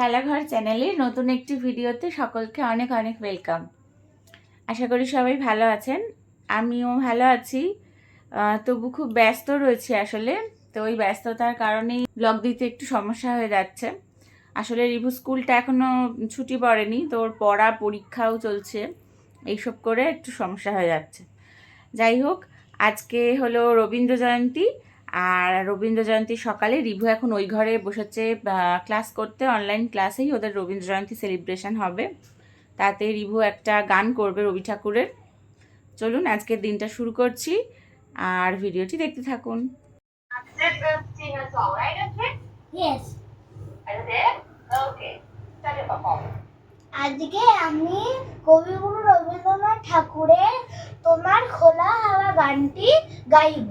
খেলাঘর চ্যানেলের নতুন একটি ভিডিওতে সকলকে অনেক অনেক ওয়েলকাম আশা করি সবাই ভালো আছেন। আমিও ভালো আছি। তবু খুব ব্যস্ত রয়েছি আসলে। তো ওই ব্যস্ততার কারণেই ব্লগ দিতে একটু সমস্যা হয়ে যাচ্ছে। আসলে রিভু স্কুলটা এখনও ছুটি পড়েনি, তো ওর পড়া, পরীক্ষাও চলছে। এইসব করে একটু সমস্যা হয়ে যাচ্ছে। যাই হোক, আজকে হলো রবীন্দ্র জয়ন্তী। আর রবীন্দ্র জয়ন্তী সকালে রিভু এখন ওই ঘরে বসেছে ক্লাস করতে অনলাইন ক্লাসেই ওদের রবীন্দ্র জয়ন্তী সেলিব্রেশন হবে। তাতে রিভু একটা গান করবে রবি ঠাকুরের। চলুন, আজকের দিনটা শুরু করছি। আর ভিডিওটি দেখতে থাকুন. আজকে আমি কবিগুরু রবীন্দ্রনাথ ঠাকুরের তোমার খোলা হাওয়া গানটি গাইব।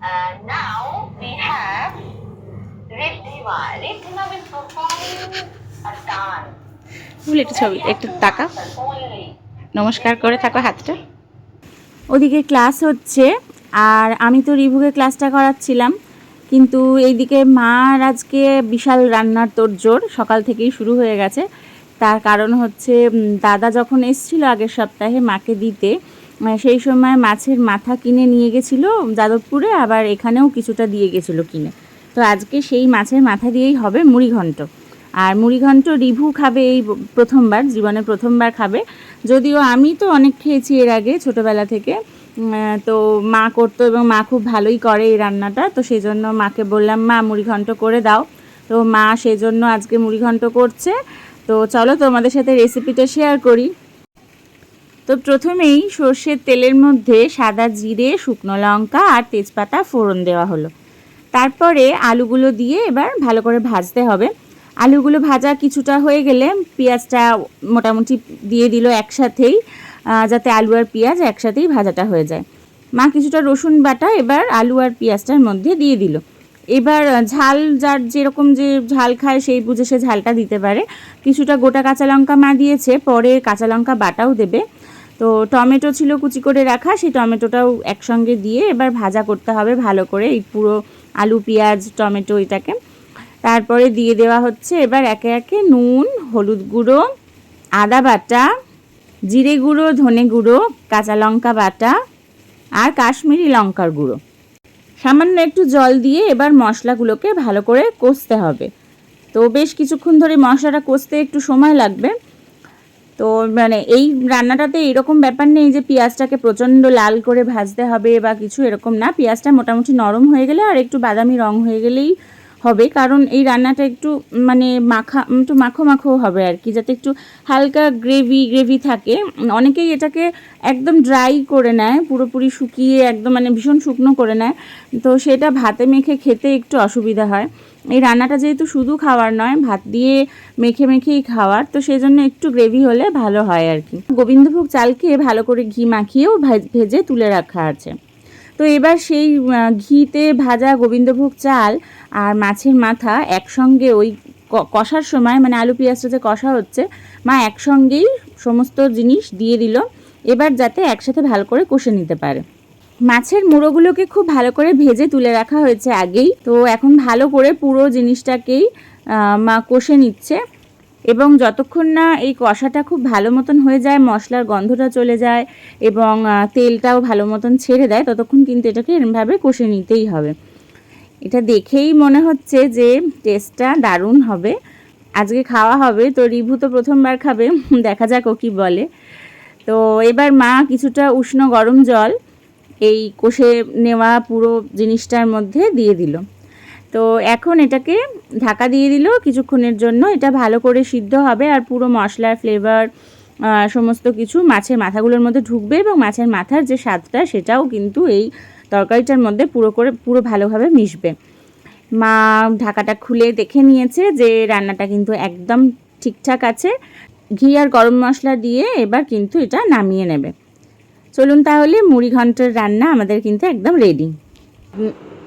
And now we have Riddhima. Riddhima will perform a dance. ভুল একটু ছবি একটু টাকা Only. নমস্কার করে থাকো হাতটা ওদিকে ক্লাস হচ্ছে আর আমি তো রিভুকে ক্লাসটা করাচ্ছিলাম কিন্তু এইদিকে মার আজকে বিশাল রান্নার তোড়জোড় সকাল থেকেই শুরু হয়ে গেছে তার কারণ হচ্ছে দাদা যখন এসেছিল আগের সপ্তাহে মাকে দিতে সেই সময় মাছের মাথা কিনে নিয়ে গেছিল যাদবপুরে, আবার এখানেও কিছুটা দিয়ে গেছিল কিনে। তো আজকে সেই মাছের মাথা দিয়েই হবে মুড়িঘণ্ট আর মুড়িঘণ্ট রিভু খাবে এই প্রথমবার, জীবনে প্রথমবার খাবে। যদিও আমি তো অনেক খেয়েছি এর আগে ছোটোবেলা থেকে। তো মা করতো এবং মা খুব ভালোই করে এই রান্নাটা, তো সেই জন্য মাকে বললাম, মা মুড়িঘণ্ট করে দাও। তো মা সেই জন্য আজকে মুড়িঘণ্ট করছে। তো চলো তোমাদের সাথে রেসিপিটা শেয়ার করি। তো প্রথমেই সর্ষের তেলের মধ্যে সাদা জিরে, শুকনো লঙ্কা আর তেজপাতা ফোড়ন দেওয়া হলো। তারপরে আলুগুলো দিয়ে এবার ভালো করে ভাজতে হবে। আলুগুলো ভাজা কিছুটা হয়ে গেলে পেঁয়াজটা মোটামুটি দিয়ে দিল একসাথেই যাতে আলু আর পেঁয়াজ একসাথেই ভাজাটা হয়ে যায়। মা কিছুটা রসুন বাটা এবার আলু আর পেঁয়াজটার মধ্যে দিয়ে দিল। এবার ঝাল যার যেরকম যে ঝাল খায় সেই বুঝে সে ঝালটা দিতে পারে। কিছুটা গোটা কাঁচা লঙ্কা মা দিয়েছে, পরে কাঁচা লঙ্কা বাটাও দেবে। তো টমেটো ছিল কুচি করে রাখা, সেই টমেটোটাও একসঙ্গে দিয়ে এবার ভাজা করতে হবে ভালো করে, এই পুরো আলু, পেঁয়াজ, টমেটো এটাকে। তারপরে দিয়ে দেওয়া হচ্ছে এবার একে একে নুন, হলুদ গুঁড়ো, আদা বাটা, জিরে গুঁড়ো, ধনে গুঁড়ো, কাঁচা লঙ্কা বাটা আর কাশ্মীরি লঙ্কার গুঁড়ো। সামান্য একটু জল দিয়ে এবার মশলাগুলোকে ভালো করে কষতে হবে। তো বেশ কিছুক্ষণ ধরে মশলাটা কষতে একটু সময় লাগবে। তো মানে এই রান্নাটাতে এরকম ব্যাপার নেই যে পেঁয়াজটাকে প্রচণ্ড লাল করে ভাজতে হবে বা কিছু এরকম না। পেঁয়াজটা মোটামুটি নরম হয়ে গেলে আর একটু বাদামি রং হয়ে গেলেই হবে, কারণ এই রান্নাটা একটু মানে মাখা, একটু মাখো মাখো হবে আর কি, যাতে একটু হালকা গ্রেভি গ্রেভি থাকে। অনেকেই এটাকে একদম ড্রাই করে নেয়, পুরোপুরি শুকিয়ে একদম মানে ভীষণ শুকনো করে নেয়। তো সেটা ভাতে মেখে খেতে একটু অসুবিধা হয়। এই রান্নাটা যেহেতু শুধু খাওয়ার নয়, ভাত দিয়ে মেখে মেখেই খাওয়ার, তো সেই জন্য একটু গ্রেভি হলে ভালো হয় আর কি। গোবিন্দভোগ চালকে ভালো করে ঘি মাখিয়েও ভাজ- তুলে রাখা আছে। তো এবার সেই ঘিতে ভাজা গোবিন্দভোগ চাল আর মাছের মাথা একসঙ্গে ওই কষার সময় মানে আলু পেঁয়াজটা যে কষা হচ্ছে, মা একসঙ্গেই সমস্ত জিনিস দিয়ে দিল। এবার যাতে একসাথে ভালো করে কষে নিতে পারে। মাছের মুড়োগুলোকে খুব ভালো করে ভেজে তুলে রাখা হয়েছে আগেই। তো এখন ভালো করে পুরো জিনিসটাকেই মা কষে নিচ্ছে। এবং যতক্ষণ না এই কষাটা খুব ভালো মতন হয়ে যায়, মশলার গন্ধটা চলে যায় এবং তেলটাও ভালো মতন ছেড়ে দেয়, ততক্ষণ কিন্তু এটাকে এরমভাবে কষে নিতেই হবে। এটা দেখেই মনে হচ্ছে যে টেস্টটা দারুণ হবে। আজকে খাওয়া হবে, তো রিভু তো প্রথমবার খাবে, দেখা যাক ও কী বলে। তো এবার মা কিছুটা উষ্ণ গরম জল এই কষে নেওয়া পুরো জিনিসটার মধ্যে দিয়ে দিল। তো এখন এটাকে ঢাকা দিয়ে দিল কিছুক্ষণের জন্য। এটা ভালো করে সিদ্ধ হবে আর পুরো মশলার ফ্লেভার সমস্ত কিছু মাছের মাথাগুলোর মধ্যে ঢুকবে এবং মাছের মাথার যে স্বাদটা সেটাও কিন্তু এই তরকারিটার মধ্যে পুরো করে, পুরো ভালোভাবে মিশবে। মা ঢাকাটা খুলে দেখে নিয়েছে যে রান্নাটা কিন্তু একদম ঠিকঠাক আছে। ঘি আর গরম মশলা দিয়ে এবার কিন্তু এটা নামিয়ে নেবে। চলুন তাহলে মুড়ি ঘণ্টার রান্না আমাদের কিন্তু একদম রেডি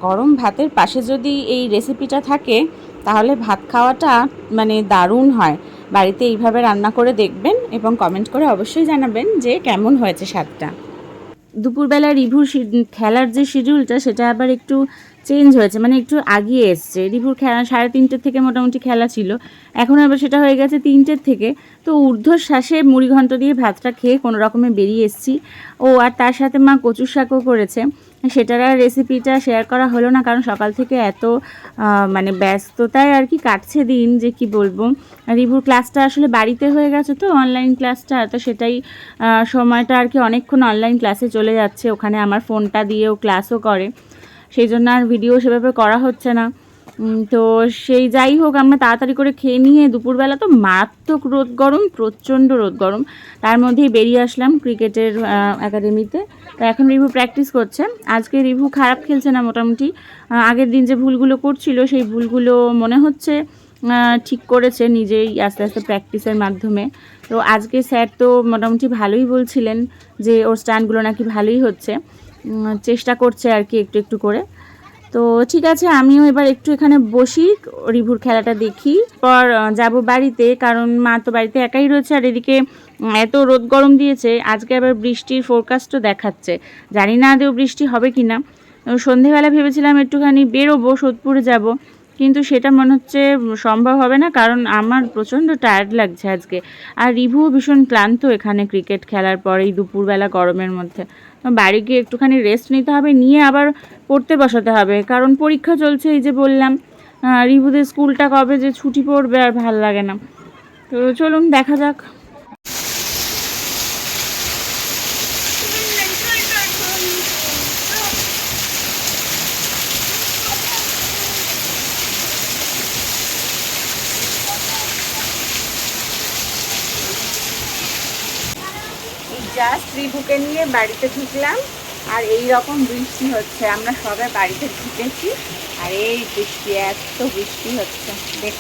গরম ভাতের পাশে যদি এই রেসিপিটা থাকে, তাহলে ভাত খাওয়াটা মানে দারুণ হয়। বাড়িতে এইভাবে রান্না করে দেখবেন এবং কমেন্ট করে অবশ্যই জানাবেন যে কেমন হয়েছে স্বাদটা। দুপুরবেলা রিভুর খেলার যে শিডিউলটা সেটা আবার একটু চেঞ্জ হয়েছে মানে একটু আগিয়ে এসছে। রিভুর খেলা সাড়ে তিনটের থেকে মোটামুটি খেলা ছিল। এখন আবার সেটা হয়ে গেছে তিনটের থেকে। তো ঊর্ধ্বশ্বাসে মুড়ি ঘন্ট দিয়ে ভাতটা খেয়ে কোনো রকমে বেরিয়ে এসেছি। ও আর তার সাথে মা কচুর শাকও করেছে। সেটার আর রেসিপিটা শেয়ার করা হলো না, কারণ সকাল থেকে এত মানে ব্যস্ততায় আর কি কাটছে দিন, যে কি বলব। রিভুর ক্লাসটা আসলে বাড়িতে হয়ে গেছে তো অনলাইন ক্লাসটা তো সেটাই সময়টা আর কি অনেকক্ষণ অনলাইন ক্লাসে চলে যাচ্ছে। ওখানে আমার ফোনটা দিয়েও ক্লাসও করে। সেই জন্য আর ভিডিও সেভাবে করা হচ্ছে না। তো সেই যাই হোক, আমরা তাড়াতাড়ি করে খেয়ে নিয়ে দুপুরবেলা তো মারাত্মক রোদ গরম, প্রচণ্ড রোদ গরম। তার মধ্যেই বেরিয়ে আসলাম ক্রিকেটের একাডেমিতে। তো এখন রিভু প্র্যাকটিস করছে। আজকে রিভু খারাপ খেলছে না মোটামুটি। আগের দিন যে ভুলগুলো করছিল, সেই ভুলগুলো মনে হচ্ছে ঠিক করেছে নিজেই আস্তে আস্তে প্র্যাকটিসের মাধ্যমে। তো আজকে স্যার তো মোটামুটি ভালোই বলছিলেন যে ওর স্টান্টগুলো নাকি ভালোই হচ্ছে। চেষ্টা করছে আর কি একটু একটু করে। তো ঠিক আছে, আমিও এবার একটু এখানে বসি, রিভুর খেলাটা দেখি। পর যাব বাড়িতে, কারণ মা তো বাড়িতে একাই রয়েছে আর এদিকে এত রোদ গরম দিয়েছে, আজকে আবার বৃষ্টির ফোরকাস্টও দেখাচ্ছে। জানি না আদেও বৃষ্টি হবে কি না সন্ধেবেলা ভেবেছিলাম একটুখানি বেরোবো, সোদপুরে যাব। কিন্তু সেটা মনে হচ্ছে সম্ভব হবে না, কারণ আমার প্রচণ্ড টায়ার্ড লাগছে আজকে। আর রিভুও ভীষণ ক্লান্ত এখানে ক্রিকেট খেলার পরেই দুপুরবেলা গরমের মধ্যে। বাড়ি গিয়ে একটুখানি রেস্ট নিতে হবে, নিয়ে আবার পড়তে বসাতে হবে, কারণ পরীক্ষা চলছে এই যে বললাম রিভুদের স্কুলটা কবে যে ছুটি পড়বে আর ভালো লাগে না। তো চলুন দেখা যাক এই জাস্ট রিভুকে নিয়ে বাড়িতে ঢুকলাম। আর এই রকম বৃষ্টি হচ্ছে, আমরা সবাই বাড়িতে ঢুকেছি। আর এই বৃষ্টি, এত বৃষ্টি হচ্ছে, দেখ।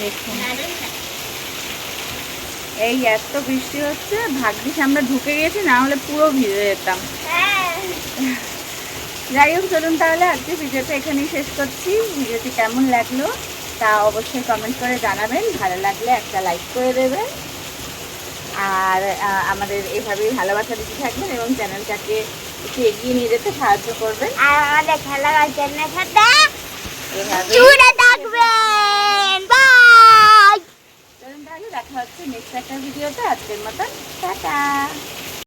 দেখুন। এই এত বৃষ্টি হচ্ছে, ভাগ্যিস আমরা ঢুকে গেছি, না হলে পুরো ভিজে যেতাম। যাই হোক, চলুন তাহলে আজকে ভিডিওটা এখানেই শেষ করছি। ভিডিওটি কেমন লাগল? তা অবশ্যই কমেন্ট করে জানাবেন। ভালো লাগলে একটা লাইক করে দেবেন। আর আমাদের এইভাবেই ভালোবাসা দিতে থাকবেন এবং চ্যানেলটাকে একটু এগিয়ে নিয়ে যেতে সাহায্য করবেন। আর আমাদের খেলার থাকবেন। দেখা হচ্ছে নেক্সট একটা ভিডিওতে আজকের মতন টাটা!